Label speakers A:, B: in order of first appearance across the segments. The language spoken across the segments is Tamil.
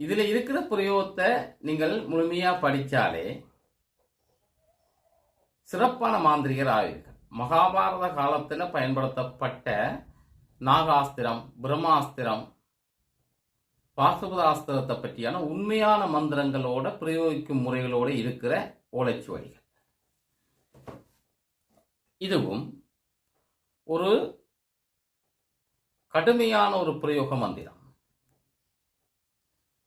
A: இதில் இருக்கிற பிரயோகத்தை நீங்கள் முழுமையாக படித்தாலே சிறப்பான மாந்திரிகர் ஆவீர்கள். மகாபாரத காலத்தில் பயன்படுத்தப்பட்ட நாகாஸ்திரம் பிரம்மாஸ்திரம் பாசுபதாஸ்திரத்தை பற்றியான உண்மையான மந்திரங்களோட பிரயோகிக்கும் முறைகளோடு இருக்கிற ஓலைச்சுவடிகள். இதுவும் ஒரு கடுமையான ஒரு பிரயோக மந்திரம்.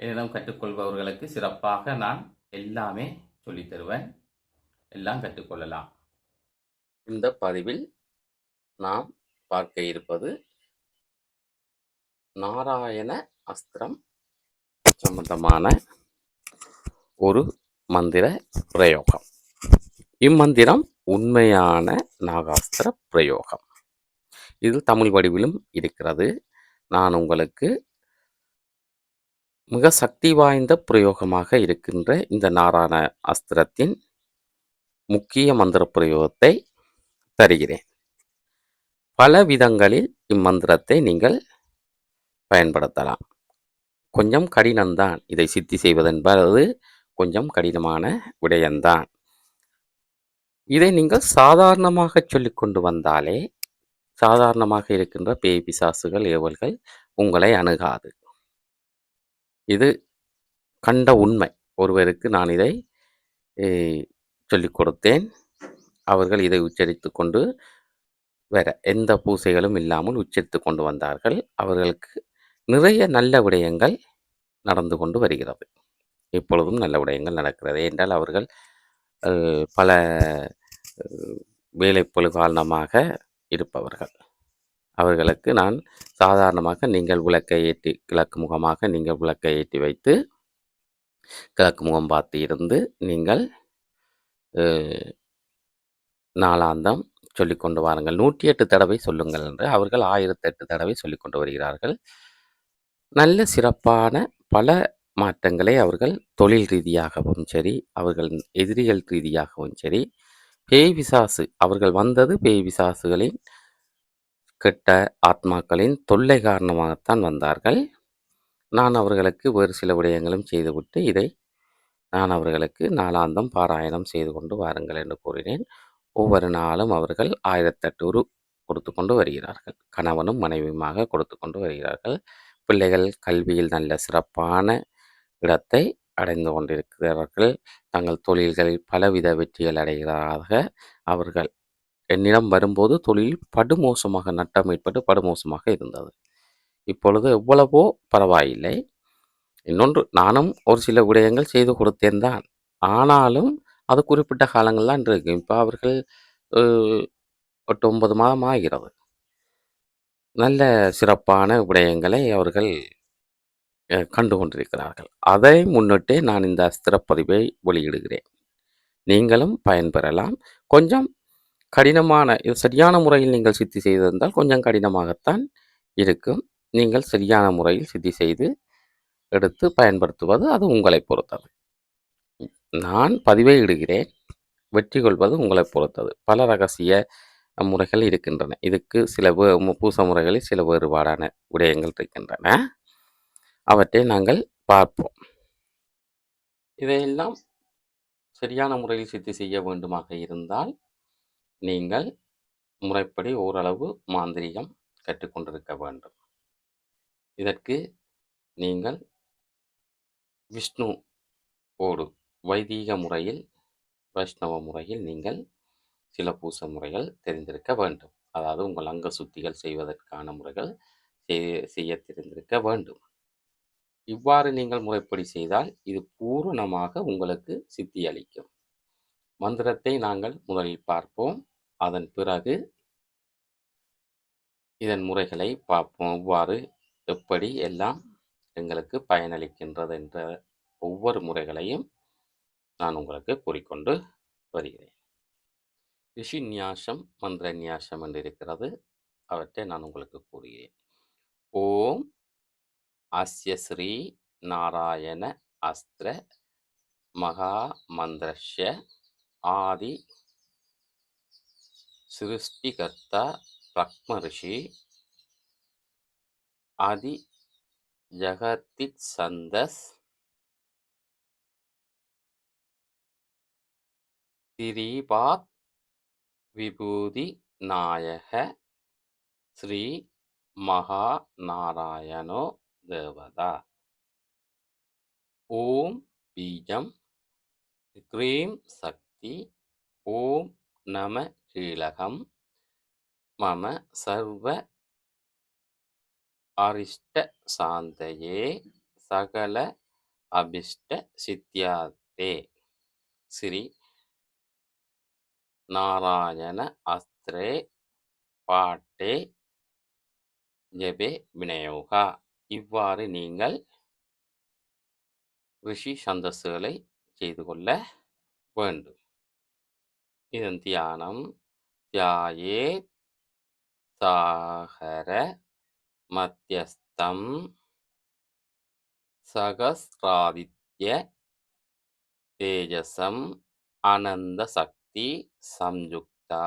A: என்னிடம் கற்றுக்கொள்பவர்களுக்கு சிறப்பாக நான் எல்லாமே சொல்லித் தருவேன். எல்லாம் கற்றுக்கொள்ளலாம். இந்த பதிவில் நாம் பார்க்க இருப்பது நாராயண அஸ்திரம் சம்பந்தமான ஒரு மந்திர பிரயோகம். இம்மந்திரம் உண்மையான நாகாஸ்திர பிரயோகம். இது தமிழ் வடிவிலும் இருக்கிறது. நான் உங்களுக்கு மிக சக்தி வாய்ந்த பிரயோகமாக இருக்கின்ற இந்த நாராயண அஸ்திரத்தின் முக்கிய மந்திர பிரயோகத்தை தருகிறேன். பல விதங்களில் இம்மந்திரத்தை நீங்கள் பயன்படுத்தலாம். கொஞ்சம் கடினம்தான் இதை சித்தி செய்வதென்பது கொஞ்சம் கடினமான விடயம்தான் இதை நீங்கள் சாதாரணமாக சொல்லிக்கொண்டு வந்தாலே சாதாரணமாக இருக்கின்ற பேய் பிசாசுகள் ஏவல்கள் உங்களை அணுகாது. இது கண்ட உண்மை. ஒருவருக்கு நான் இதை சொல்லிக் கொடுத்தேன். அவர்கள் இதை உச்சரித்து கொண்டு வேற எந்த பூசைகளும் இல்லாமல் உச்சரித்து கொண்டு வந்தார்கள். அவர்களுக்கு நிறைய நல்ல விடயங்கள் நடந்து கொண்டு வருகிறது. இப்பொழுதும் நல்ல விடயங்கள் நடக்கிறது என்றால் அவர்கள் பல அஹ், காரணமாக இருப்பவர்கள். அவர்களுக்கு நான் சாதாரணமாக நீங்கள் விளக்கை ஏற்றி கிழக்கு முகமாக நீங்கள் விளக்கை ஏற்றி வைத்து கிழக்கு முகம் பார்த்து இருந்து நீங்கள் நாலாந்தம் சொல்லிக்கொண்டு வாருங்கள். நூற்றி எட்டு தடவை சொல்லுங்கள் என்று அவர்கள் ஆயிரத்தெட்டு தடவை சொல்லிக்கொண்டு வருகிறார்கள். நல்ல சிறப்பான பல மாற்றங்களை அவர்கள் தொழில் ரீதியாகவும் சரி அவர்கள் எதிரிகள் ரீதியாகவும் சரி பேய் விசாசு அவர்கள் வந்தது பேய் பிசாசுகளின் கெட்ட ஆத்மாக்களின் தொல்லை காரணமாகத்தான் வந்தார்கள். நான் அவர்களுக்கு வேறு சில விடயங்களும் செய்துவிட்டு இதை நான் அவர்களுக்கு நாளாந்தம் பாராயணம் செய்து கொண்டு வாருங்கள் என்று கூறினேன். ஒவ்வொரு நாளும் அவர்கள் ஆயிரத்தெட்டு ரூ கொடுத்து கொண்டு வருகிறார்கள். கணவனும் மனைவியுமாக கொடுத்து கொண்டு வருகிறார்கள். பிள்ளைகள் கல்வியில் நல்ல சிறப்பான இடத்தை அடைந்து கொண்டிருக்கிறார்கள். தங்கள் தொழில்களில் பலவித வெற்றிகள் அடைகிறார்கள். அவர்கள் என்னிடம் வரும்போது தொழில் படுமோசமாக நட்டம் ஏற்பட்டு படுமோசமாக இருந்தது. இப்பொழுது எவ்வளவோ பரவாயில்லை. இன்னொன்று நானும் ஒரு சில விடயங்கள் செய்து கொடுத்தேன் தான். ஆனாலும் அது குறிப்பிட்ட காலங்கள்லாம் இருக்கு. இப்போ அவர்கள் எட்டு ஒன்பது மாதம் ஆகிறது. நல்ல சிறப்பான விடயங்களை அவர்கள் கண்டு கொண்டிருக்கிறார்கள். அதை முன்னிட்டே நான் இந்த அஸ்திரப்பதிவை வெளியிடுகிறேன். நீங்களும் பயன்பெறலாம். கொஞ்சம் கடினமான இது சரியான முறையில் நீங்கள் சித்தி செய்திருந்தால் கொஞ்சம் கடினமாகத்தான் இருக்கும். நீங்கள் சரியான முறையில் சித்தி செய்து எடுத்து பயன்படுத்துவது அது உங்களை பொறுத்தது. நான் பதிவை இடுகிறேன். வெற்றி கொள்வது உங்களை பொறுத்தது. பல ரகசிய முறைகள் இருக்கின்றன. இதுக்கு சில மு- பூச முறைகளில் சில வேறுபாடான விடயங்கள் இருக்கின்றன. அவற்றை நாங்கள் பார்ப்போம். இதையெல்லாம் சரியான முறையில் சித்தி செய்ய வேண்டுமாக இருந்தால் நீங்கள் முறைப்படி ஓரளவு மாந்திரீகம் கற்றுக்கொண்டிருக்க வேண்டும் இதற்கு நீங்கள் விஷ்ணு ஓடு வைதீக முறையில், வைஷ்ணவ முறையில் நீங்கள் சில பூச முறைகள் தெரிந்திருக்க வேண்டும். அதாவது உங்கள் அங்க சுத்திகள் செய்வதற்கான முறைகள் செய் தெரிந்திருக்க வேண்டும். இவ்வாறு நீங்கள் முறைப்படி செய்தால், இது பூரணமாக உங்களுக்கு சித்தி அளிக்கும். மந்திரத்தை நாங்கள் முதலில் பார்ப்போம். அதன் பிறகு இதன் முறைகளை பார்ப்போம். எவ்வாறு, எப்படி எல்லாம் எங்களுக்கு பயனளிக்கின்றது என்ற ஒவ்வொரு முறைகளையும் நான் உங்களுக்கு கூறிக்கொண்டு வருகிறேன். ரிஷி நியாசம், மந்திர நியாசம் என்று இருக்கிறது. அவற்றை நான் உங்களுக்கு கூறுகிறேன். ஓம் அஸ்ய ஸ்ரீ நாராயண அஸ்திர மகா மந்திரஷ்ய ஆதி சிருஷ்டிகர்த்தா பிரக்ம ரிஷி ஆதி ஜகத்தித் சந்தஸ் திரிபாத் விபூதி நாயக ஸ்ரீ மகா நாராயணோ தேவதா ஓம் பீஜம் க்ரீம் சக்தி ஓம் நம கீழகம் மம சர்வ அரிஷ்ட சாந்தையே சகல அபிஷ்ட சித்தியாத்தே ஸ்ரீ நாராயண அஸ்திரே பாட்டே ஜெபே வினயோகா இவ்வாறு நீங்கள் ரிஷி சந்தஸ்ஸுகளை செய்து கொள்ள வேண்டும். இதன் தியானம் தியாயே சாகர மத்தியஸ்தம் சகஸ்ராதித்ய தேஜசம் அனந்த சக்தி சம்யுக்தா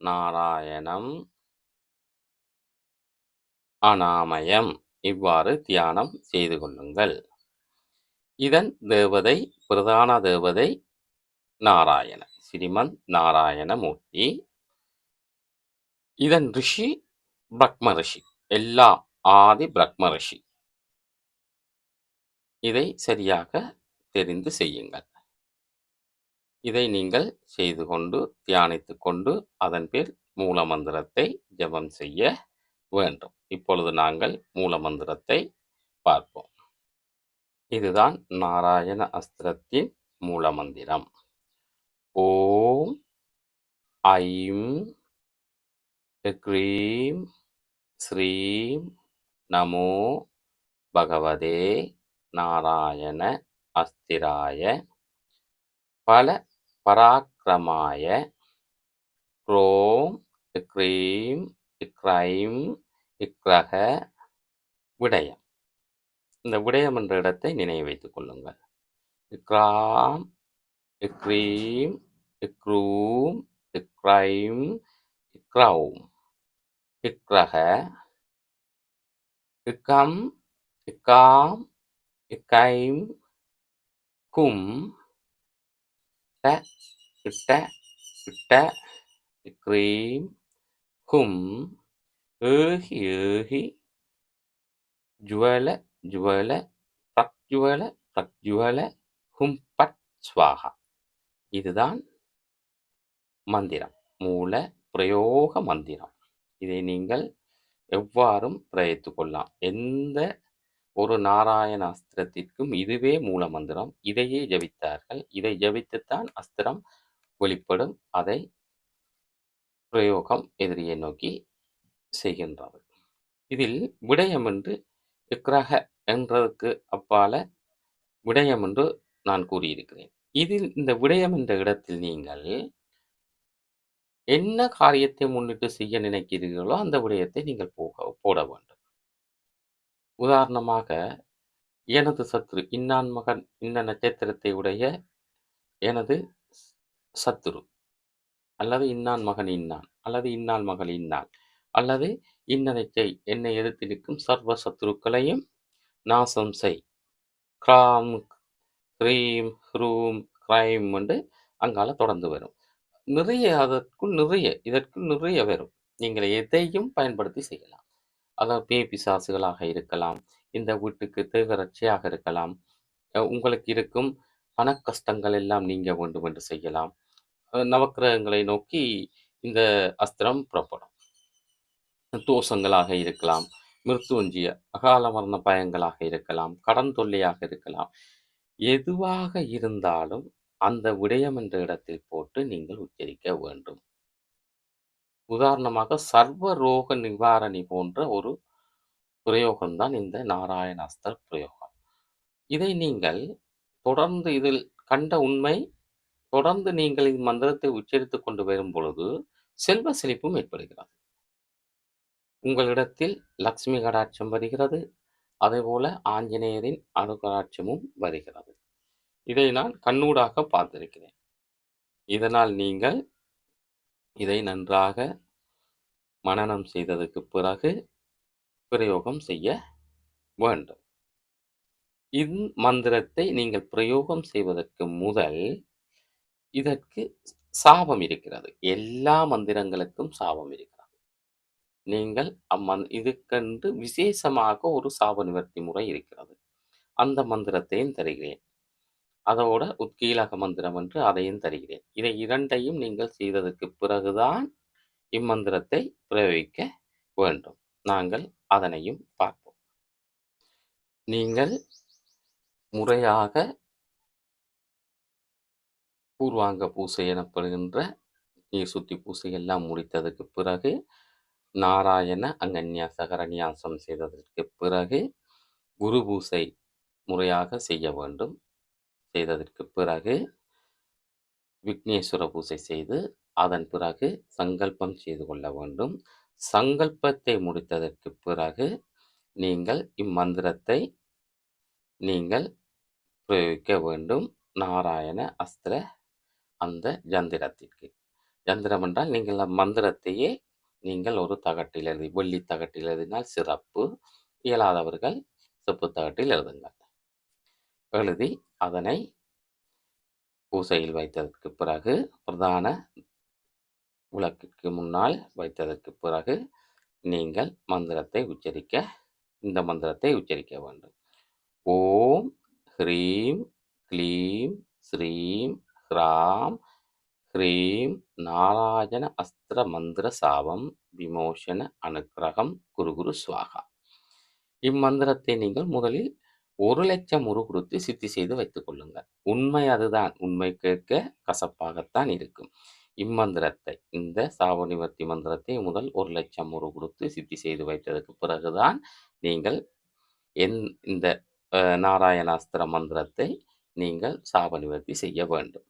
A: நாராயணம் அனாமயம் இவ்வாறு தியானம் செய்து கொள்ளுங்கள். இதன் தேவதை பிரதான தேவதை நாராயணன் ஸ்ரீமன் நாராயணமூர்த்தி. இதன் ரிஷி பிரக்ம ரிஷி. எல்லாம் ஆதி பிரக்ம ரிஷி. இதை சரியாக தெரிந்து செய்யுங்கள். இதை நீங்கள் செய்து கொண்டு, தியானித்து கொண்டு, அதன் பேர் மூல மந்திரத்தை ஜெபம் செய்ய வேண்டும். இப்பொழுது நாங்கள் மூல மந்திரத்தை பார்ப்போம். இதுதான் நாராயண அஸ்திரத்தின் மூல மந்திரம். ஓம் ஐம் க்ரீம் ஸ்ரீம் நமோ பகவதே நாராயண அஸ்திராய பல பராக்கிரமாய க்ரோம் க்ரீம் க்ரைம் இக்ரக விடயம் இந்த விடயம் என்ற இடத்தை நினைவு வைத்துக் கொள்ளுங்கள். Ikram the cream the groom the crime the crown the graha the come the calm the came kum that the that the that the cream kum öhi öhi juala juala tak juala tak juala humpat swaha இதுதான் மந்திரம் மூல பிரயோக மந்திரம். இதை நீங்கள் எவ்வாறும் பிரயத்து கொள்ளலாம். எந்த ஒரு நாராயண அஸ்திரத்திற்கும் இதுவே மூல மந்திரம். இதையே ஜபித்தார்கள். இதை ஜபித்துத்தான் அஸ்திரம் வெளிப்படும். அதை பிரயோகம் எதிரியை நோக்கி செய்கின்றது. இதில் விடயம் என்று இக்ரக என்றதுக்கு அப்பால விடயம் என்று நான் கூறியிருக்கிறேன். இதில் இந்த விடயம் என்ற இடத்தில் நீங்கள் என்ன காரியத்தை முன்னிட்டு செய்ய நினைக்கிறீர்களோ அந்த விடயத்தை நீங்கள் போக போட வேண்டும். உதாரணமாக எனது சத்துரு இன்னான் மகன் இன்ன நட்சத்திரத்தை உடைய எனது சத்துரு அல்லது இன்னான் மகன் இன்னான் அல்லது இன்னால் மகள் இன்னான் அல்லது இன்னதை என்னை எதிர்த்து நிற்கும் சர்வ சத்துருக்களையும் நாசம் செய். கிராமுக்கு க்ரீம் ஹ்ரூம் கிரைம் என்று அங்கால தொடர்ந்து வரும் நிறைய அதற்குள் நிறைய இதற்குள் நிறைய வரும் நீங்கள் எதையும் பயன்படுத்தி செய்யலாம் அதாவது பேய் பிசாசுகளாக இருக்கலாம் இந்த வீட்டுக்கு தேகரட்சியாக இருக்கலாம் உங்களுக்கு இருக்கும் பணக்கஷ்டங்கள் எல்லாம் நீங்க வேண்டும் என்று செய்யலாம். அ நவக்கிரகங்களை நோக்கி இந்த அஸ்திரம் புறப்படும். தோஷங்களாக இருக்கலாம், மிருத்துவஞ்சிய அகால மரண பயங்களாக இருக்கலாம், கடன் தொல்லையாக இருக்கலாம். எதுவாக இருந்தாலும் அந்த விடயம் என்ற இடத்தில் போட்டு நீங்கள் உச்சரிக்க வேண்டும். உதாரணமாக சர்வ ரோக நிவாரணி போன்ற ஒரு பிரயோகம்தான் இந்த நாராயணாஸ்தர் பிரயோகம். இதை நீங்கள் தொடர்ந்து இதில் கண்ட உண்மை தொடர்ந்து நீங்கள் இந்த மந்திரத்தை உச்சரித்து கொண்டு வரும் பொழுது செல்வ செழிப்பும் ஏற்படுகிறது. உங்களிடத்தில் லக்ஷ்மி கடாட்சம் வருகிறது. அதேபோல ஆஞ்சநேயரின் அனுகடாட்சமும் வருகிறது. இதை நான் கண்ணூடாக பார்த்திருக்கிறேன். இதனால் நீங்கள் இதை நன்றாக மனனம் செய்ததற்கு பிறகு பிரயோகம் செய்ய வேண்டும். இந் மந்திரத்தை நீங்கள் பிரயோகம் செய்வதற்கு முதல் இதற்கு சாபம் இருக்கிறது. எல்லா மந்திரங்களுக்கும் சாபம் இருக்கிறது. நீங்கள் அம்மந் இதுக்கென்று விசேஷமாக ஒரு சாப நிவர்த்தி முறை இருக்கிறது. அந்த மந்திரத்தையும் தருகிறேன். அதோட உத்கீலக மந்திரம் என்று அதையும் தருகிறேன். இதை இரண்டையும் நீங்கள் செய்ததற்கு பிறகுதான் இம்மந்திரத்தை பிரயோகிக்க வேண்டும். நாங்கள் அதனையும் பார்ப்போம். நீங்கள் முறையாக பூர்வாங்க பூசை எனப்படுகின்ற நீர் சுத்தி பூசை எல்லாம் முடித்ததற்கு பிறகு நாராயண அங்கன்யா சகரநியாசம் செய்ததற்கு பிறகு குரு பூசை முறையாக செய்ய வேண்டும். செய்ததற்கு பிறகு விக்னேஸ்வர பூசை செய்து அதன் பிறகு சங்கல்பம் செய்து கொள்ள வேண்டும். சங்கல்பத்தை முடித்ததற்கு பிறகு நீங்கள் இம்மந்திரத்தை நீங்கள் பிரயோகிக்க வேண்டும். நாராயண அஸ்திர அந்த ஜந்திரத்திற்கு யந்திரம் என்றால் நீங்கள் அம்மந்திரத்தையே நீங்கள் ஒரு தகட்டில் எழுதி வெள்ளி தகட்டில் எழுதினால் சிறப்பு. இயலாதவர்கள் செப்பு தகட்டில் எழுதுங்கள். எழுதி அதனை பூசையில் வைத்ததற்கு பிறகு பிரதான விளக்கிற்கு முன்னால் வைத்ததற்கு பிறகு நீங்கள் மந்திரத்தை உச்சரிக்க இந்த மந்திரத்தை உச்சரிக்க வேண்டும். ஓம் ஹ்ரீம் க்ளீம் ஸ்ரீம் ஹ்ராம் ஹ்ரீம் நாராயண அஸ்திர மந்திர சாபம் விமோசன அனுக்கிரகம் குரு குரு சுவாகா இம்மந்திரத்தை நீங்கள் முதலில் ஒரு லட்சம் உரு கொடுத்து சித்தி செய்து வைத்துக் கொள்ளுங்கள். உண்மை அதுதான். உண்மை கேட்க கசப்பாகத்தான் இருக்கும். இம்மந்திரத்தை இந்த சாப நிவர்த்தி மந்திரத்தை முதல் ஒரு லட்சம் உரு கொடுத்து சித்தி செய்து வைத்ததற்கு பிறகுதான் நீங்கள் என் இந்த நாராயணாஸ்திர மந்திரத்தை நீங்கள் சாப நிவர்த்தி செய்ய வேண்டும்.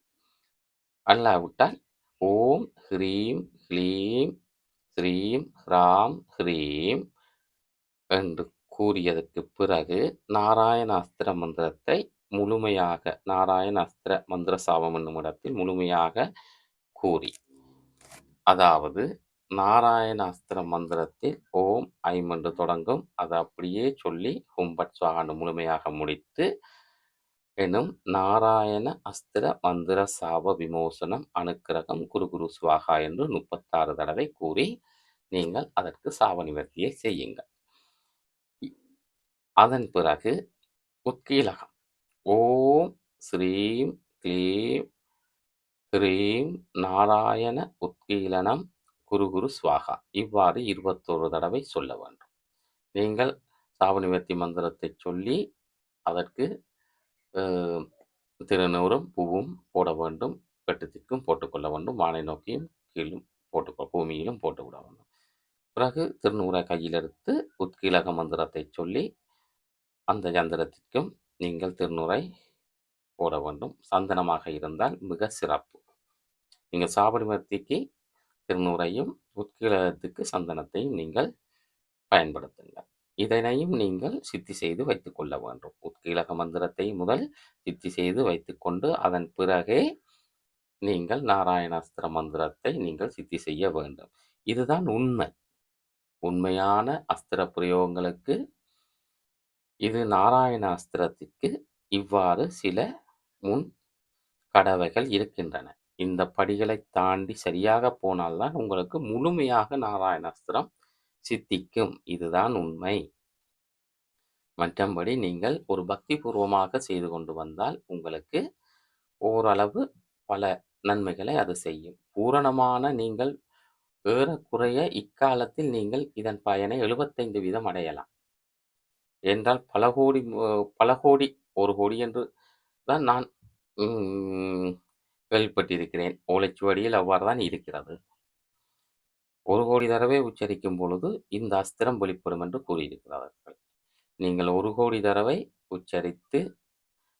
A: அல்லாவிட்டால் ஓம் ஹ்ரீம் ஹ்லீம் ஸ்ரீம் ஹ்ராம் ஹ்ரீம் என்று கூறியதற்கு பிறகு நாராயண அஸ்திர மந்திரத்தை முழுமையாக நாராயண அஸ்திர மந்திர சாபம் என்னும் இடத்தில் முழுமையாக கூறி. அதாவது நாராயண அஸ்திர மந்திரத்தில் ஓம் ஐம் என்று தொடங்கும். அதை அப்படியே சொல்லி ஹும் பட் முழுமையாக முடித்து எனும் நாராயண அஸ்திர மந்திர சாப விமோசனம் அனுக்கிரகம் குரு குரு சுவாகா என்று முப்பத்தாறு தடவை கூறி நீங்கள் அதற்கு சாப நிவர்த்தியை செய்யுங்கள். அதன் பிறகு உத்கீலகம். ஓம் ஸ்ரீம் க்ளீம் ஹ்ரீம் நாராயண உத்கீலனம் குரு குரு சுவாகா இவ்வாறு 21 தடவை சொல்ல வேண்டும். நீங்கள் சாப நிவர்த்தி மந்திரத்தைச் சொல்லி அதற்கு திருநூறும், பூவும் போட வேண்டும். கட்டத்திற்கும் போட்டுக்கொள்ள வேண்டும். வானை நோக்கியும் கீழும் போட்டுக்கொள்ள பூமியிலும் போட்டுவிட வேண்டும். பிறகு திருநூறை கையில் எடுத்து உத்கீழக மந்திரத்தைச் சொல்லி அந்த யந்திரத்திற்கும் நீங்கள் திருநூறை போட வேண்டும். சந்தனமாக இருந்தால் மிக சிறப்பு. நீங்கள் சாப திருநூறையும், உத்கீலகத்துக்கு சந்தனத்தையும் நீங்கள் பயன்படுத்துங்கள். இதனையும் நீங்கள் சித்தி செய்து வைத்துக் கொள்ள வேண்டும். உத்கீழக மந்திரத்தை முதல் சித்தி செய்து வைத்துக்கொண்டு அதன் பிறகே நீங்கள் நாராயணாஸ்திர மந்திரத்தை நீங்கள் சித்தி செய்ய வேண்டும். இதுதான் உண்மை. உண்மையான அஸ்திர பிரயோகங்களுக்கு இது நாராயண அஸ்திரத்துக்கு இவ்வாறு சில முன் கடவைகள் இருக்கின்றன. இந்த படிகளைத் தாண்டி சரியாக போனால் தான் உங்களுக்கு முழுமையாக நாராயண அஸ்திரம் சித்திக்கும். இதுதான் உண்மை. மற்றபடி நீங்கள் ஒரு பக்தி பூர்வமாக செய்து கொண்டு வந்தால் உங்களுக்கு ஓரளவு பல நன்மைகளை அது செய்யும். பூரணமான நீங்கள் ஏறக்குறைய இக்காலத்தில் நீங்கள் இதன் பயனை 75% அடையலாம். என்றால் பல கோடி பல கோடி ஒரு கோடி என்று தான் நான் கேள்விப்பட்டிருக்கிறேன். ஓலைச்சுவடியில் அவ்வாறு தான் இருக்கிறது. ஒரு கோடி தடவை உச்சரிக்கும் பொழுது இந்த அஸ்திரம் வெளிப்படும் என்று கூறியிருக்கிறார்கள். நீங்கள் ஒரு கோடி தடவை உச்சரித்து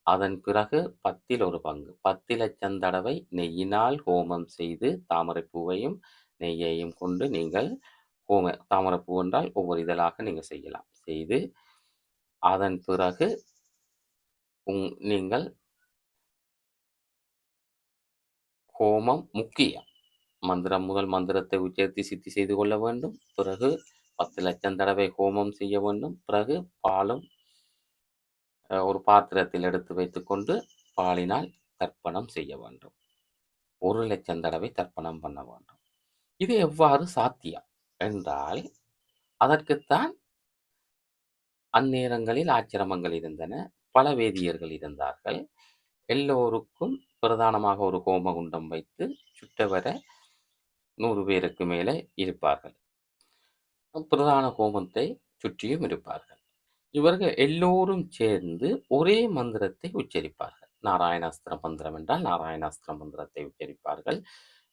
A: அதன் பிறகு 10ல் 1 பங்கு 10,00,000 தடவை நெய்யினால் ஹோமம் செய்து தாமரைப்பூவையும் நெய்யையும் கொண்டு நீங்கள் ஹோம தாமரைப்பூ என்றால் ஒவ்வொரு இதழாக நீங்கள் செய்யலாம். செய்து அதன் பிறகு உங் நீங்கள் ஹோமம் முக்கியம். மந்திரம் முதல் மந்திரத்தை உச்சரித்து சித்தி செய்து கொள்ள வேண்டும். பிறகு பத்து லட்சம் தடவை ஹோமம் செய்ய வேண்டும். பிறகு பாலும் ஒரு பாத்திரத்தில் எடுத்து வைத்துக்கொண்டு பாலினால் தர்ப்பணம் செய்ய வேண்டும். ஒரு லட்சம் தடவை தர்ப்பணம் பண்ண வேண்டும். இது எவ்வாறு சாத்தியம் என்றால், அதற்குத்தான் அந்நேரங்களில் ஆச்சிரமங்கள் இருந்தன. பல வேதியர்கள் இருந்தார்கள். எல்லோருக்கும் பிரதானமாக ஒரு ஹோமகுண்டம் வைத்து சுட்டவர நூறு பேருக்கு மேலே இருப்பார்கள். பிரதான ஹோமத்தை சுற்றியும் இருப்பார்கள். இவர்கள் எல்லோரும் சேர்ந்து ஒரே மந்திரத்தை உச்சரிப்பார்கள். நாராயணாஸ்திர மந்திரம் என்றால் நாராயணாஸ்திர மந்திரத்தை உச்சரிப்பார்கள்.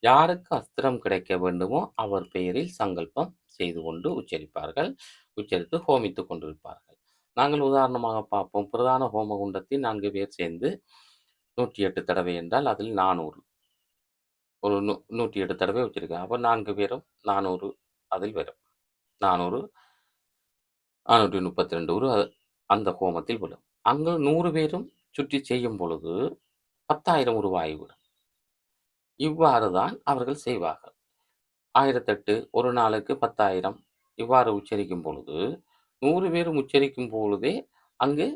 A: யாருக்கு அஸ்திரம் கிடைக்க வேண்டுமோ அவர் பெயரில் சங்கல்பம் செய்து கொண்டு உச்சரிப்பார்கள். உச்சரித்து ஹோமித்து கொண்டிருப்பார்கள். நாங்கள் உதாரணமாக பார்ப்போம். பிரதான ஹோம குண்டத்தில் நான்கு பேர் சேர்ந்து 108 தடவை என்றால் அதில் 400 ஒரு நூ 108 தடவை வச்சுருக்கேன் அப்போ நான்கு பேரும் 400 அதில் வரும். 400 432 உரு அந்த ஹோமத்தில் விடும் அங்கு நூறு பேரும் சுற்றி செய்யும் பொழுது பத்தாயிரம் ரூபாய் விடும் இவ்வாறு தான் அவர்கள் செய்வார்கள். 1008 ஒரு நாளுக்கு 10,000 இவ்வாறு உச்சரிக்கும் பொழுது நூறு பேரும் உச்சரிக்கும் பொழுதே அங்கு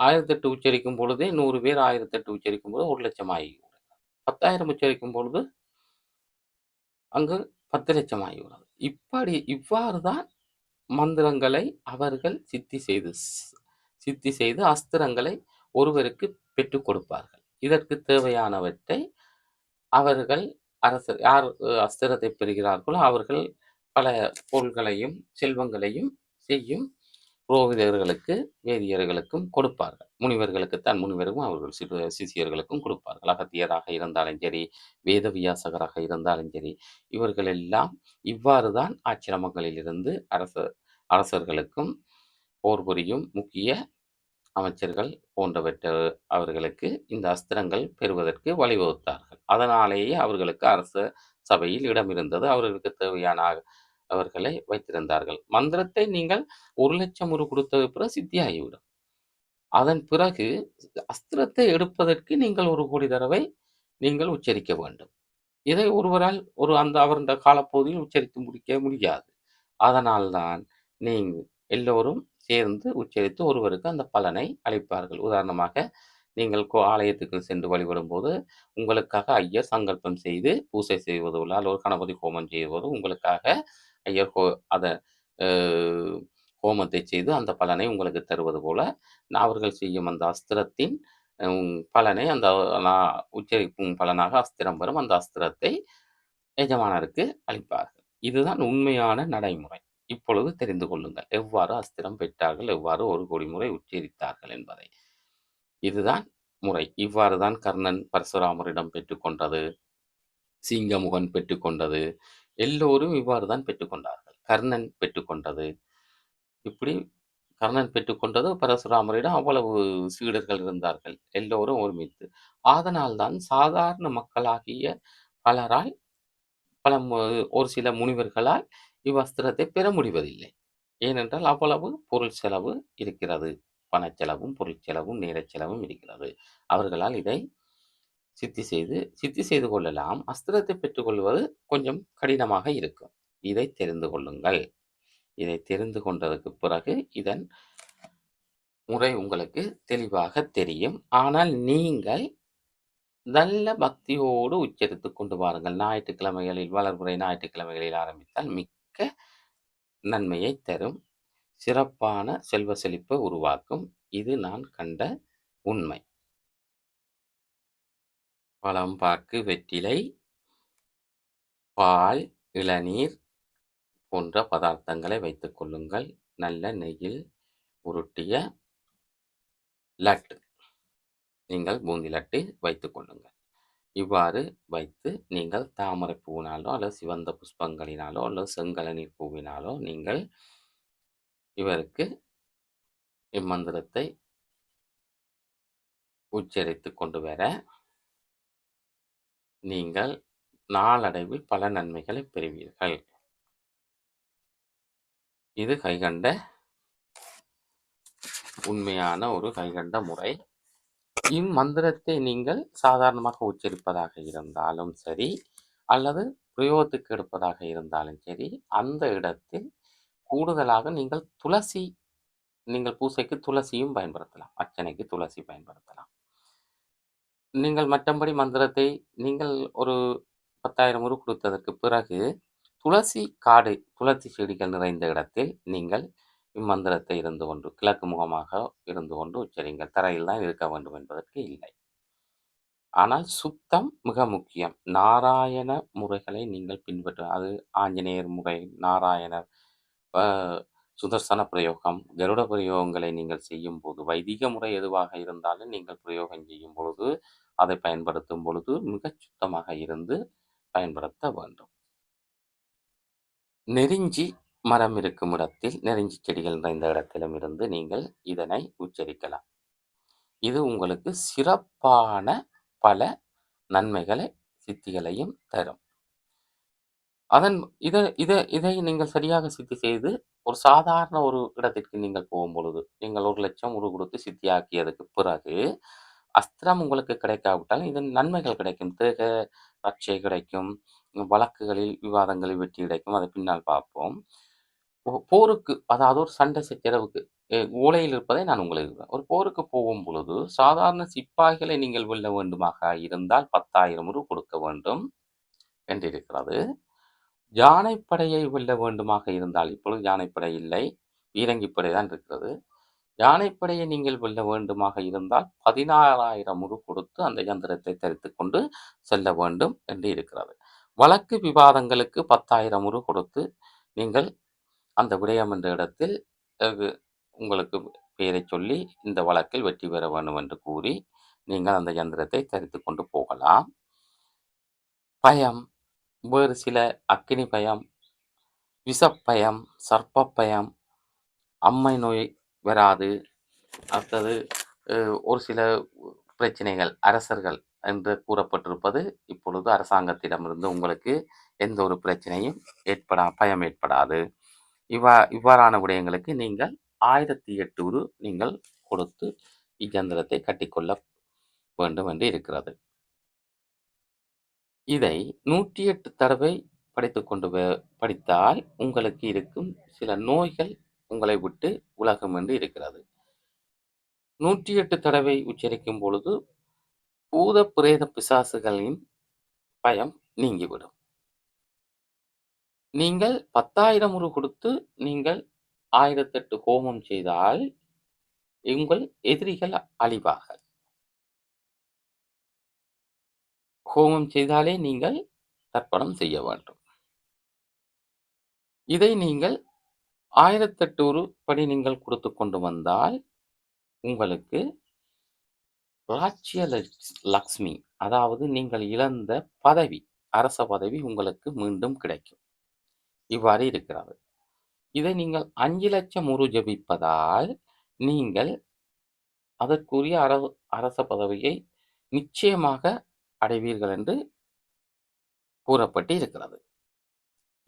A: 1008 உச்சரிக்கும் பொழுதே நூறு பேர் 1008 உச்சரிக்கும் போது 1,00,000 ஆகிவிடும். 10,000 உச்சரிக்கும் பொழுது அங்கு 10,00,000 ஆகிவிடும். இப்படி இவ்வாறு தான் மந்திரங்களை அவர்கள் சித்தி செய்து சித்தி செய்து அஸ்திரங்களை ஒருவருக்கு பெற்றுக் கொடுப்பார்கள். இதற்கு தேவையானவற்றை அவர்கள் அரசர் யார் அஸ்திரத்தை பெறுகிறார்களோ அவர்கள் பல பொருள்களையும், செல்வங்களையும் செய்யும் புரோகிதர்களுக்கு, வேதியர்களுக்கும் கொடுப்பார்கள். முனிவர்களுக்குத்தான் முனிவருக்கும் அவர்கள் சிறு சிசியர்களுக்கும் கொடுப்பார்கள். அகத்தியராக இருந்தாலும் சரி, வேதவியாசகராக இருந்தாலும் சரி, இவர்கள் எல்லாம் இவ்வாறு தான் ஆச்சிரமங்களிலிருந்து அரச அரசர்களுக்கும், போர் புரியும் முக்கிய அமைச்சர்கள் போன்றவற்ற அவர்களுக்கு இந்த அஸ்திரங்கள் பெறுவதற்கு வழிவகுத்தார்கள். அதனாலேயே அவர்களுக்கு அரச சபையில் இடம் இருந்தது. அவர்களுக்கு தேவையான அவர்களை வைத்திருந்தார்கள். மந்திரத்தை நீங்கள் ஒரு லட்சம் ஒரு கொடுத்தது பிறகு சித்தியாகிவிடும். அதன் பிறகு அஸ்திரத்தை எடுப்பதற்கு நீங்கள் ஒரு கோடி தடவை நீங்கள் உச்சரிக்க வேண்டும். இதை ஒருவரால் ஒரு அந்த அவர் அந்த காலப்பகுதியில் உச்சரித்து முடிக்க முடியாது. அதனால்தான் நீங்கள் எல்லோரும் சேர்ந்து உச்சரித்து ஒருவருக்கு அந்த பலனை அளிப்பார்கள். உதாரணமாக நீங்கள் கோ ஆலயத்துக்கு சென்று வழிபடும் போது உங்களுக்காக ஐயர் சங்கல்பம் செய்து பூசை செய்வது போல, ஒரு கணபதி ஹோமம் செய்வது உங்களுக்காக ஐயர் ஹோ அத ஹோமத்தை செய்து அந்த பலனை உங்களுக்கு தருவது போல, அவர்கள் செய்யும் அந்த அஸ்திரத்தின் பலனை அந்த நான் உச்சரிக்கும் பலனாக அஸ்திரம் வரும். அந்த அஸ்திரத்தை எஜமானருக்கு அளிப்பார்கள். இதுதான் உண்மையான நடைமுறை. இப்பொழுது தெரிந்து கொள்ளுங்கள். எவ்வாறு அஸ்திரம் பெற்றார்கள், எவ்வாறு ஒரு கோடி முறை உச்சரித்தார்கள் என்பதை. இதுதான் முறை. இவ்வாறு தான் கர்ணன் பரசுராமரிடம் பெற்றுக்கொண்டது. சிங்கமுகன் பெற்றுக்கொண்டது. எல்லோரும் இவ்வாறு தான் பெற்றுக்கொண்டார்கள். கர்ணன் பெற்றுக்கொண்டது. இப்படி கர்ணன் பெற்றுக்கொண்டது பரசுராமரிடம் அவ்வளவு சீடர்கள் இருந்தார்கள். எல்லோரும் ஒருமித்து. அதனால்தான் சாதாரண மக்களாகிய பலரால் பல ஒரு சில முனிவர்களால் இவ்வஸ்திரத்தை பெற முடிவதில்லை. ஏனென்றால் அவ்வளவு பொருள் செலவு இருக்கிறது. பணச்செலவும், பொருட்செலவும், நேரச் செலவும் இருக்கிறது. அவர்களால் இதை சித்தி செய்து சித்தி செய்து கொள்ளலாம். அஸ்திரத்தை பெற்றுக்கொள்வது கொஞ்சம் கடினமாக இருக்கும். இதை தெரிந்து கொள்ளுங்கள். இதை தெரிந்து கொண்டதுக்கு பிறகு இதன் முறை உங்களுக்கு தெளிவாக தெரியும். ஆனால் நீங்கள் நல்ல பக்தியோடு உச்சரித்து கொண்டு வாருங்கள். ஞாயிற்றுக்கிழமைகளில் வளர்முறை ஞாயிற்றுக்கிழமைகளில் ஆரம்பித்தால் மிக்க நன்மையை தரும். சிறப்பான செல்வ செழிப்பை உருவாக்கும். இது நான் கண்ட உண்மை. பழம், பாக்கு, வெற்றிலை, பால், இளநீர் போன்ற பதார்த்தங்களை வைத்துக் கொள்ளுங்கள். நல்ல நெய்யில் உருட்டிய லட்டு நீங்கள் பூந்தி லட்டு வைத்துக் கொள்ளுங்கள். இவ்வாறு வைத்து நீங்கள் தாமரை பூவினாலோ அல்லது சிவந்த புஷ்பங்களினாலோ அல்லது செங்கலநீர் பூவினாலோ நீங்கள் இவருக்கு இம்மந்திரத்தை உச்சரித்துக் கொண்டு வர நீங்கள் நாளடைவில் பல நன்மைகளை பெறுவீர்கள். இது கைகண்ட உண்மையான ஒரு கைகண்ட முறை. இம்மந்திரத்தை நீங்கள் சாதாரணமாக உச்சரிப்பதாக இருந்தாலும் சரி, அல்லது பிரயோகத்துக்கு எடுப்பதாக இருந்தாலும் சரி, அந்த இடத்தில் கூடுதலாக நீங்கள் துளசி நீங்கள் பூசைக்கு துளசியும் பயன்படுத்தலாம். அர்ச்சனைக்கு துளசி பயன்படுத்தலாம். நீங்கள் மற்றபடி மந்திரத்தை நீங்கள் ஒரு 10,000 உரு கொடுத்ததற்கு பிறகு, துளசி காடு, துளசி செடிகள் நிறைந்த இடத்தில் நீங்கள் இம்மந்திரத்தை இருந்து கொண்டு கிழக்கு முகமாக இருந்து கொண்டு உச்சரியுங்கள். தரையில் தான் இருக்க வேண்டும் என்பதற்கு இல்லை. ஆனால் சுத்தம் மிக முக்கியம். நாராயண முறைகளை நீங்கள் பின்பற்ற அது ஆஞ்சநேயர் முறை, நாராயணர், அ சுதர்சன பிரயோகம், கருட பிரயோகங்களை நீங்கள் செய்யும்போது, வைதிக முறை எதுவாக இருந்தாலும் நீங்கள் பிரயோகம் செய்யும் பொழுது, அதை பயன்படுத்தும் பொழுது மிகச் சுத்தமாக இருந்து பயன்படுத்த வேண்டும். நெருஞ்சி மரம் இருக்கும் இடத்தில், நெருஞ்சி செடிகள் நிறைந்த இடத்திலும் இருந்து நீங்கள் இதனை உச்சரிக்கலாம். இது உங்களுக்கு சிறப்பான பல நன்மைகளை, சித்திகளையும் தரும். அதன் இதை இதை இதை நீங்கள் சரியாக சித்தி செய்து, ஒரு சாதாரண ஒரு இடத்திற்கு நீங்கள் போகும் பொழுது நீங்கள் ஒரு லட்சம் உரு கொடுத்து சித்தியாக்கியதுக்கு பிறகு, அஸ்திரம் உங்களுக்கு கிடைக்காவிட்டால் இதன் நன்மைகள் கிடைக்கும். தேக ரட்சை கிடைக்கும். வழக்குகளில், விவாதங்களில் வெற்றி கிடைக்கும். அதை பின்னால் பார்ப்போம். போ போருக்கு அதாவது ஒரு சண்டை சச்சரவுக்கு ஓலையில் இருப்பதை நான் உங்களுக்கு ஒரு போருக்கு போகும் பொழுது, சாதாரண சிப்பாய்களை நீங்கள் வெல்ல வேண்டுமாக இருந்தால் பத்தாயிரம் ரூபா கொடுக்க வேண்டும் என்றிருக்கிறது. யானைப்படையை வெல்ல வேண்டுமாக இருந்தால், இப்பொழுது யானைப்படை இல்லை. பீரங்கிப்படை தான் இருக்கிறது. யானைப்படையை நீங்கள் வெல்ல வேண்டுமாக இருந்தால் பதினாறாயிரம் முறு கொடுத்து அந்த யந்திரத்தை தரித்து கொண்டு செல்ல வேண்டும் என்று இருக்கிறது. வழக்கு விவாதங்களுக்கு பத்தாயிரம் முறு கொடுத்து நீங்கள் அந்த விடயம் என்ற இடத்தில் உங்களுக்கு பெயரைச் சொல்லி, இந்த வழக்கில் வெற்றி பெற வேண்டும் என்று கூறி, நீங்கள் அந்த யந்திரத்தை தரித்து கொண்டு போகலாம். பயம், வேறு சில அக்கினி பயம், விஷப்பயம், சர்ப்பப் பயம், அம்மை நோய் வராது. அடுத்தது ஒரு சில பிரச்சனைகள், அரசர்கள் என்று கூறப்பட்டிருப்பது, இப்பொழுது அரசாங்கத்திடமிருந்து உங்களுக்கு எந்த ஒரு பிரச்சனையும் ஏற்படா பயம் ஏற்படாது. இவ்வா இவ்வாறான விடயங்களுக்கு நீங்கள் ஆயிரத்தி எட்டு நீங்கள் கொடுத்து இயந்திரத்தை கட்டிக்கொள்ள வேண்டும் என்று இருக்கிறது. இதை 108 தடவை படித்துக் கொண்டு வ படித்தால் உங்களுக்கு இருக்கும் சில நோய்கள் உங்களை விட்டு விலகும் என்று இருக்கிறது. 108 தடவை உச்சரிக்கும் பொழுது, பூத, பிரேத, பிசாசுகளின் பயம் நீங்கிவிடும். நீங்கள் பத்தாயிரம் ரூ கொடுத்து நீங்கள் 1,008 ஹோமம் செய்தால், உங்கள் எதிரிகள் அழிவார்கள். ஹோமம் செய்தாலே நீங்கள் தர்ப்பணம் செய்ய வேண்டும். இதை நீங்கள் ஆயிரத்தெட்டு படி நீங்கள் கொடுத்து கொண்டு வந்தால், உங்களுக்கு ராஜ்ய லக்ஷ்மி அதாவது நீங்கள் இழந்த பதவி, அரச பதவி உங்களுக்கு மீண்டும் கிடைக்கும். இவ்வாறு இருக்கிறது. இதை நீங்கள் 5,00,000 உரு ஜபிப்பதால், நீங்கள் அதற்குரிய அர அரச பதவியை நிச்சயமாக அடைவீர்கள் என்று கூறப்பட்டு இருக்கிறது.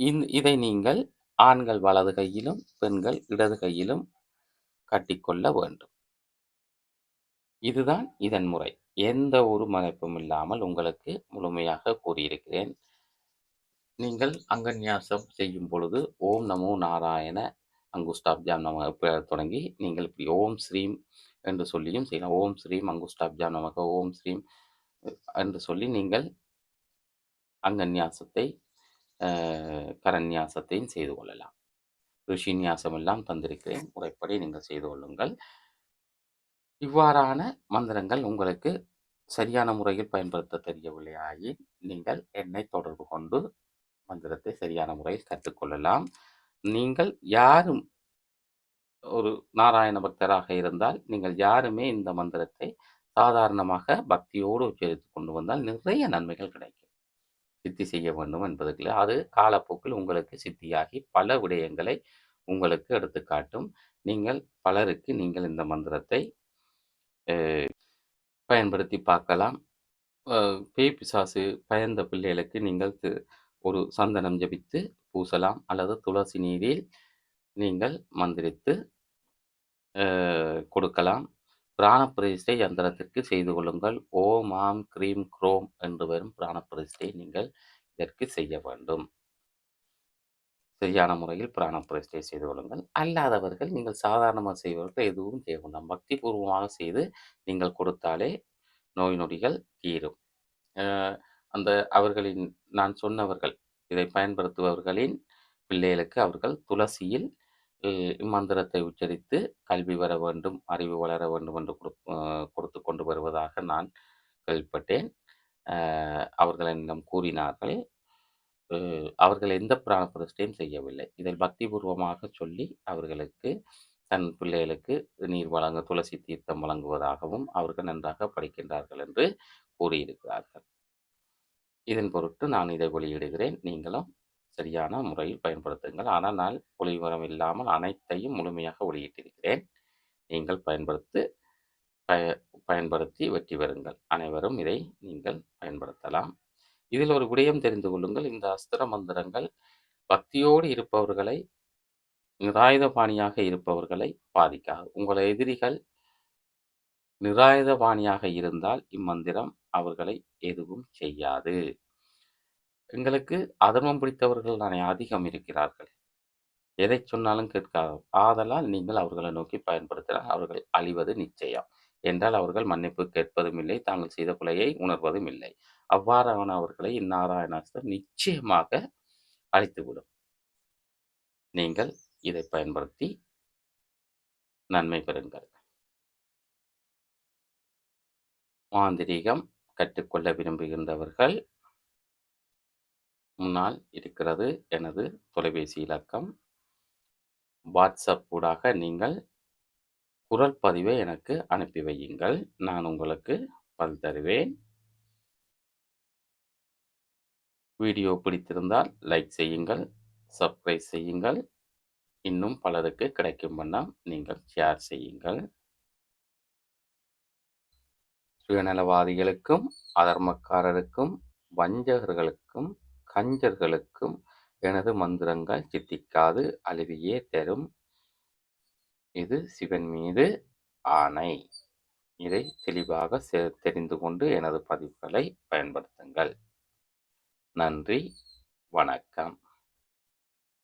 A: இந் இதை நீங்கள் ஆண்கள் வலது கையிலும், பெண்கள் இடது கையிலும் கட்டிக்கொள்ள வேண்டும். இதுதான் இதன் முறை. எந்த ஒரு மறைப்பும் இல்லாமல் உங்களுக்கு முழுமையாக கூறியிருக்கிறேன். நீங்கள் அங்கன்யாசம் செய்யும் பொழுது, ஓம் நமோ நாராயண அங்குஸ்டாப்ஜாம் நமக தொடங்கி, நீங்கள் இப்படி ஓம் ஸ்ரீம் என்று சொல்லியும் செய்யலாம். ஓம் ஸ்ரீம் அங்குஸ்டாப்ஜாம் நமக, ஓம் ஸ்ரீம் என்று சொல்லி நீங்கள் அங்கன்யாசத்தை, கரநியாசத்தையும் செய்து கொள்ளலாம். ரிஷின்யாசம் எல்லாம் தந்திருக்கிறேன். முறைப்படி நீங்கள் செய்து கொள்ளுங்கள். இவ்வாறான மந்திரங்கள் உங்களுக்கு சரியான முறையில் பயன்படுத்த தெரியவில்லையாயின் நீங்கள் என்னை தொடர்பு கொண்டு மந்திரத்தை சரியான முறையில் கற்றுக்கொள்ளலாம் நீங்கள் யாரும் ஒரு நாராயண பக்தராக இருந்தால் நீங்கள் யாருமே இந்த மந்திரத்தை சாதாரணமாக பக்தியோடு உச்சரித்து கொண்டு வந்தால் நிறைய நன்மைகள் கிடைக்கும். சித்தி செய்ய வேண்டும் என்பதற்கு அது காலப்போக்கில் உங்களுக்கு சித்தியாகி பல விடயங்களை உங்களுக்கு எடுத்துக்காட்டும் நீங்கள் பலருக்கு நீங்கள் இந்த மந்திரத்தை பயன்படுத்தி பார்க்கலாம். பேய் பிசாசு பயந்த பிள்ளைகளுக்கு நீங்கள் ஒரு சந்தனம் ஜபித்து பூசலாம். அல்லது துளசி நீரில் நீங்கள் மந்திரித்து கொடுக்கலாம். பிராணப்பிரதிஷ்டை யந்திரத்திற்கு செய்து கொள்ளுங்கள். ஓம் ஆம் க்ரீம் குரோம் என்று வரும் பிராணப்பிரதிஷ்டை நீங்கள் இதற்கு செய்ய வேண்டும். சரியான முறையில் பிராணப்பிரதிஷ்டை செய்து கொள்ளுங்கள். அல்லாதவர்கள் நீங்கள் சாதாரணமாக செய்வதற்கு எதுவும் செய்ய வேண்டாம் பக்தி பூர்வமாக செய்து நீங்கள் கொடுத்தாலே நோய் நொடிகள் தீரும். அந்த அவர்களின் நான் சொன்னவர்கள் இதை பயன்படுத்துபவர்களின் பிள்ளைகளுக்கு அவர்கள் துளசியில் இம்மந்திரத்தை உச்சரித்து கல்வி வர வேண்டும் அறிவு வளர வேண்டும் என்று கொடுத்து கொண்டு வருவதாக நான் கேள்விப்பட்டேன். அவர்கள் என்னிடம் கூறினார்கள் அவர்கள் எந்த பிராண பிரதிஷ்டையும் செய்யவில்லை. இதில் பக்திபூர்வமாக சொல்லி அவர்களுக்கு தன் பிள்ளைகளுக்கு நீர் வழங்க துளசி தீர்த்தம் வழங்குவதாகவும் அவர்கள் நன்றாக படிக்கின்றார்கள் என்று கூறியிருக்கிறார்கள். இதன் பொருட்டு நான் இதை வெளியிடுகிறேன். நீங்களும் சரியான முறையில் பயன்படுத்துங்கள். ஆனால் நான் ஒளிவரம் இல்லாமல் அனைத்தையும் முழுமையாக வெளியிட்டிருக்கிறேன். நீங்கள் பயன்படுத்தி பய பயன்படுத்தி வெற்றி பெறுங்கள். அனைவரும் இதை நீங்கள் பயன்படுத்தலாம். இதில் ஒரு விடயம் தெரிந்து கொள்ளுங்கள். இந்த அஸ்திர மந்திரங்கள் பக்தியோடு இருப்பவர்களை நிராயுதபாணியாக இருப்பவர்களை பாதிக்காது. உங்கள் எதிரிகள் நிராயுதபாணியாக இருந்தால் இம்மந்திரம் அவர்களை எதுவும் செய்யாது. எங்களுக்கு அதர்மம் பிடித்தவர்கள் தானே அதிகம் இருக்கிறார்கள். எதை சொன்னாலும் கேட்காத ஆதலால் நீங்கள் அவர்களை நோக்கி பயன்படுத்தினால் அவர்கள் அழிவது நிச்சயம். என்றால் அவர்கள் மன்னிப்பு கேட்பதும் இல்லை தாங்கள் செய்த பிழையை உணர்வதும் இல்லை. அவ்வாறான அவர்களை இந்நாராயணாஸ்தர் நிச்சயமாக அழித்துவிடும். நீங்கள் இதை பயன்படுத்தி நன்மை பெறுங்கள். மாந்திரீகம் கற்றுக்கொள்ள விரும்புகின்றவர்கள் முன்னால் இருக்கிறது எனது தொலைபேசி இலக்கம். வாட்ஸ்அப் ஊடாக நீங்கள் குரல் பதிவை எனக்கு அனுப்பி வையுங்கள். நான் உங்களுக்கு பதில் தருவேன். வீடியோ பிடித்திருந்தால் லைக் செய்யுங்கள் சப்ஸ்கிரைப் செய்யுங்கள். இன்னும் பலருக்கு கிடைக்கும் வண்ணம் நீங்கள் ஷேர் செய்யுங்கள். சுயநலவாதிகளுக்கும் அதர்மக்காரருக்கும் வஞ்சகர்களுக்கும் கஞ்சர்களுக்கும் எனது மந்திரங்கள் சித்திக்காது அழுவியே தரும். இது சிவன் மீது ஆணை. இதை தெளிவாக தெரிந்து கொண்டு எனது பதிவுகளை பயன்படுத்துங்கள். நன்றி. வணக்கம்.